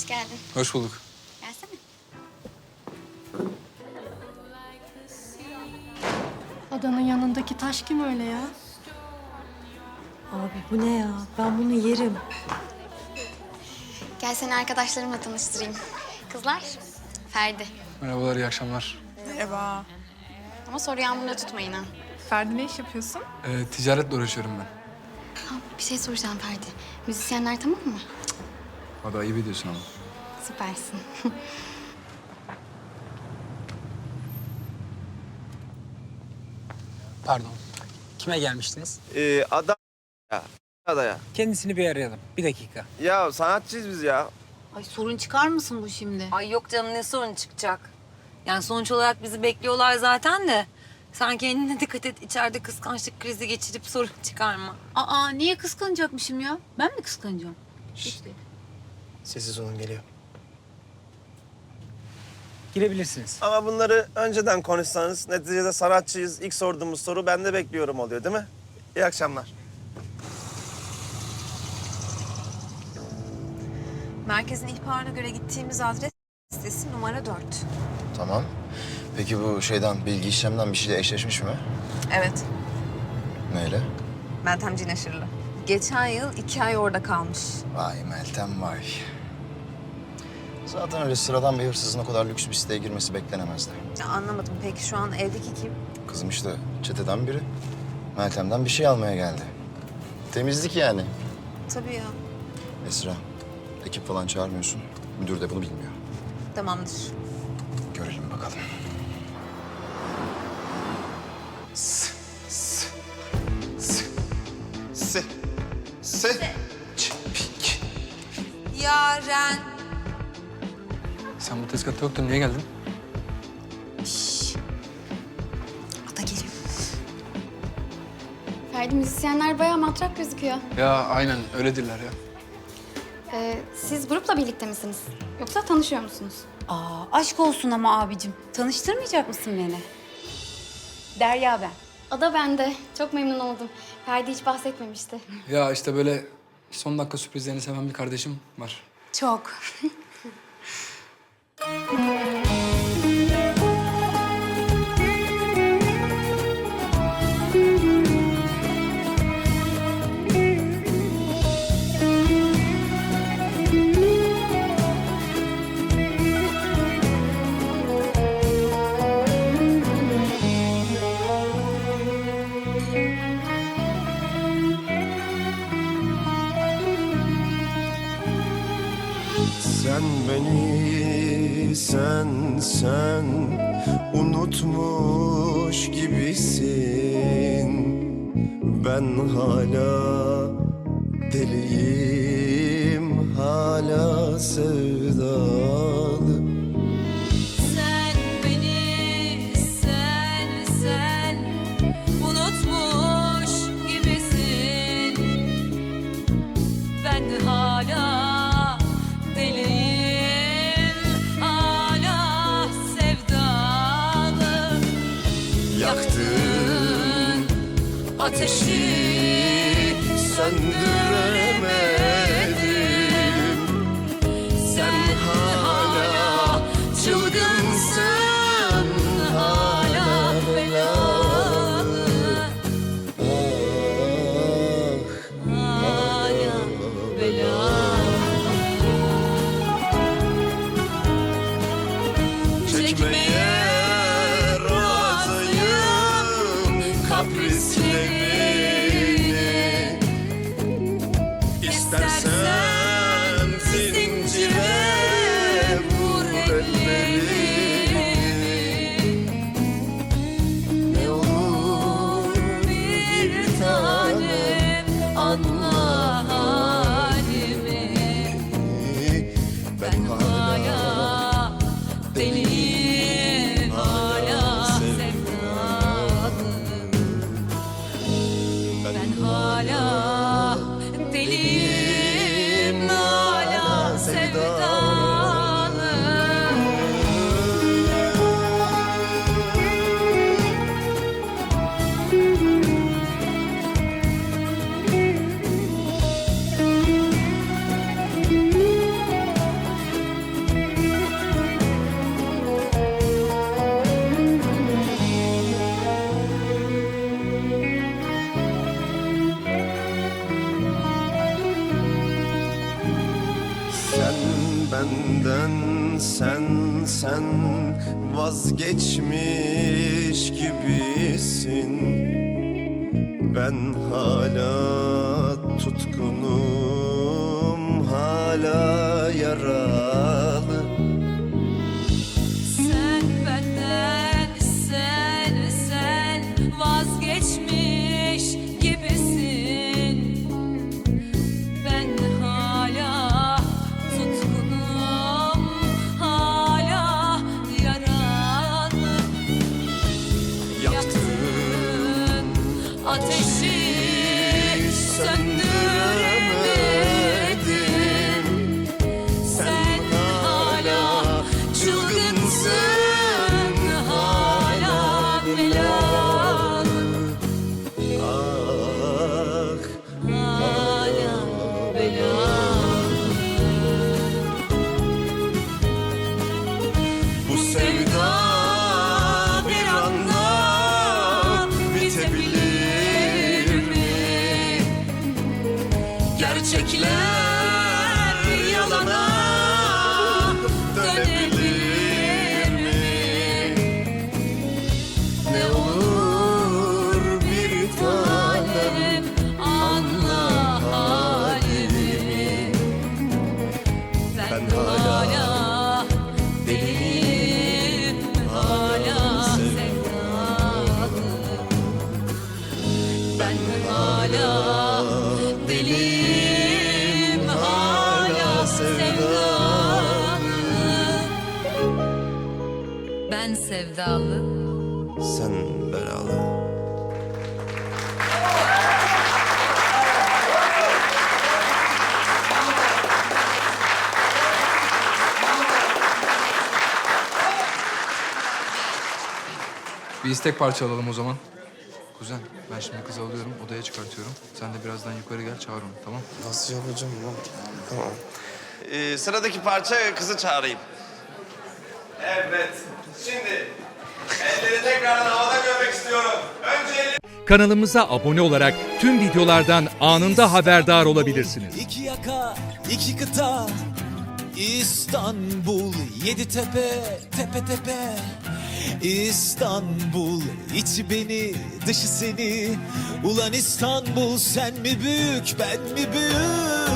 Hoş geldin. Hoş bulduk. Gelsene. Adanın yanındaki taş kim öyle ya? Abi bu ne ya? Ben bunu yerim. Gel seni arkadaşlarımla tanıştırayım. Kızlar, Ferdi. Merhabalar, iyi akşamlar. Merhaba. Ama soru yağmurda tutmayın ha. Ferdi ne iş yapıyorsun? Ee, ticaretle uğraşıyorum ben. ha. Bir şey soracağım Ferdi. Müzisyenler tamam mı? Da ayıp ediyorsun ama. Süpersin. Pardon. Kime gelmiştiniz? Ee, ada ya. Adaya. Kendisini bir arayalım. Bir dakika. Ya sanatçıyız biz ya. Ay sorun çıkar mısın bu şimdi? Ay yok canım ne sorun çıkacak. Yani sonuç olarak bizi bekliyorlar zaten de. Sen kendine dikkat et. içeride kıskançlık krizi geçirip sorun çıkarma. Aa niye kıskanacakmışım ya? Ben mi kıskanacağım? İşte. Sessiz olun geliyor. Girebilirsiniz. Ama bunları önceden konuşsanız neticede sanatçıyız. İlk sorduğumuz soru ben de bekliyorum oluyor değil mi? İyi akşamlar. Merkezin ihbarına göre gittiğimiz adres sitesi numara 4. Tamam. Peki bu şeyden, bilgi işlemden bir şeyle eşleşmiş mi? Evet. Neyle? Meltem Cinaşırlı. Geçen yıl iki ay orada kalmış. Vay Meltem vay. Zaten öyle sıradan bir hırsızın o kadar lüks bir siteye girmesi beklenemezdi. Ya anlamadım. Peki şu an evdeki kim? Kızım işte çeteden biri. Meltem'den bir şey almaya geldi. Temizlik yani. Tabii ya. Esra, ekip falan çağırmıyorsun. Müdür de bunu bilmiyor. Tamamdır. Görelim bakalım. S, çipik. Yaren. Sen bu tezgahta yoktun, niye geldin? Ata geliyor. Ferdi müzisyenler bayağı matrak gözüküyor. Ya aynen, öyledirler ya. Ee, siz grupla birlikte misiniz? Yoksa tanışıyor musunuz? Aa aşk olsun ama abicim. Tanıştırmayacak mısın beni? Derya ben. Ada bende. Çok memnun oldum. Ferdi hiç bahsetmemişti. Ya işte böyle son dakika sürprizlerini seven bir kardeşim var. Çok. Sen beni sen sen unutmuş gibisin. Ben hala deliyim hala sevdalı ateşi söndüremedim benden sen sen vazgeçmiş gibisin. Ben hala tutkunum hala yaralı belalı bu sevda bir anda bitebilir mi? Gerçekler sevdalı sen belalı. Bir istek parça alalım o zaman. Kuzen ben şimdi kızı alıyorum odaya çıkartıyorum. Sen de birazdan yukarı gel çağır onu tamam Nasıl yapacağım lan? Tamam. Ee, sıradaki parça kızı çağırayım. Evet. Şimdi elleri tekrardan havada görmek istiyorum. Önce elleri... Kanalımıza abone olarak tüm videolardan anında haberdar olabilirsiniz. İki yaka, iki kıta, İstanbul, yedi tepe, tepe tepe. İstanbul, içi beni, dışı seni. Ulan İstanbul, sen mi büyük, ben mi büyük?